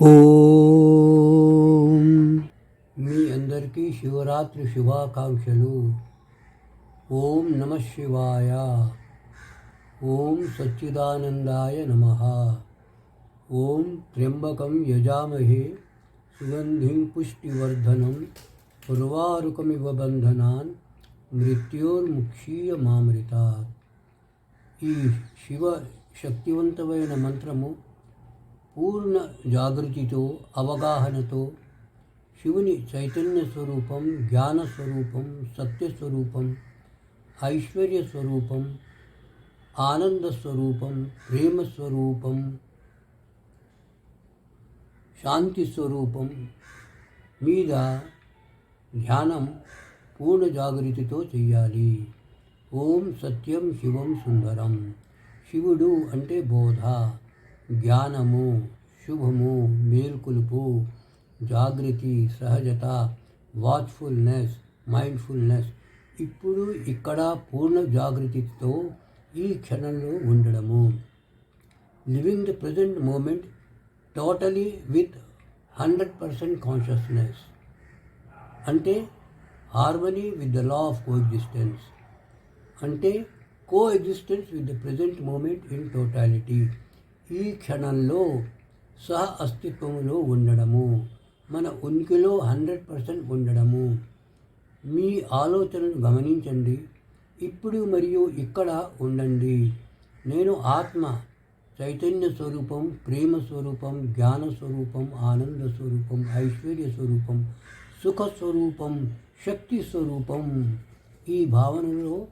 ఓం మీ అందరికీ శివరాత్రి శుభాకాంక్షలు ఓం నమ శివాయ ఓం సచ్చిదానందాయ నమ ఓం త్ర్యంబకం యజామహే సుగంధిం పుష్టివర్ధనం ఉర్వారుకమివ బంధనాన్ మృత్యోర్ముక్షీయ మామృతాత్ ఈ శివ శక్తివంతమైన మంత్రము పూర్ణ జాగృతితో అవగాహనతో శివుని చైతన్య స్వరూపం జ్ఞాన స్వరూపం సత్య స్వరూపం ఐశ్వర్య స్వరూపం ఆనంద స్వరూపం ప్రేమ స్వరూపం శాంతి స్వరూపం మీద ధ్యానం పూర్ణ జాగృతితో చెయ్యాలి. ఓం సత్యం శివం సుందరం. శివుడు అంటే బోధ. జ్ఞానము శుభము మేల్కొలుపు జాగృతి సహజత వాచ్ఫుల్నెస్ మైండ్ఫుల్నెస్ ఇప్పుడు ఇక్కడ పూర్ణ జాగృతితో ఈ క్షణంలో ఉండడము. Living the present moment totally with hundred percent consciousness అంటే harmony with the law of coexistence అంటే coexistence with the present moment in totality ఈ క్షణంలో సహ అస్తిత్వంలో ఉండడము మన ఉనికిలో హండ్రెడ్ పర్సెంట్ ఉండడము. మీ ఆలోచనను గమనించండి. ఇప్పుడు మరియు ఇక్కడ ఉండండి. నేను ఆత్మ చైతన్య స్వరూపం ప్రేమ స్వరూపం జ్ఞాన స్వరూపం ఆనంద స్వరూపం ఐశ్వర్య స్వరూపం సుఖ స్వరూపం శక్తి స్వరూపం ఈ భావనలో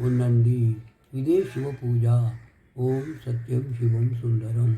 ఉండండి. ఇదే శివ పూజ. ఓం సత్యం శివం సుందరం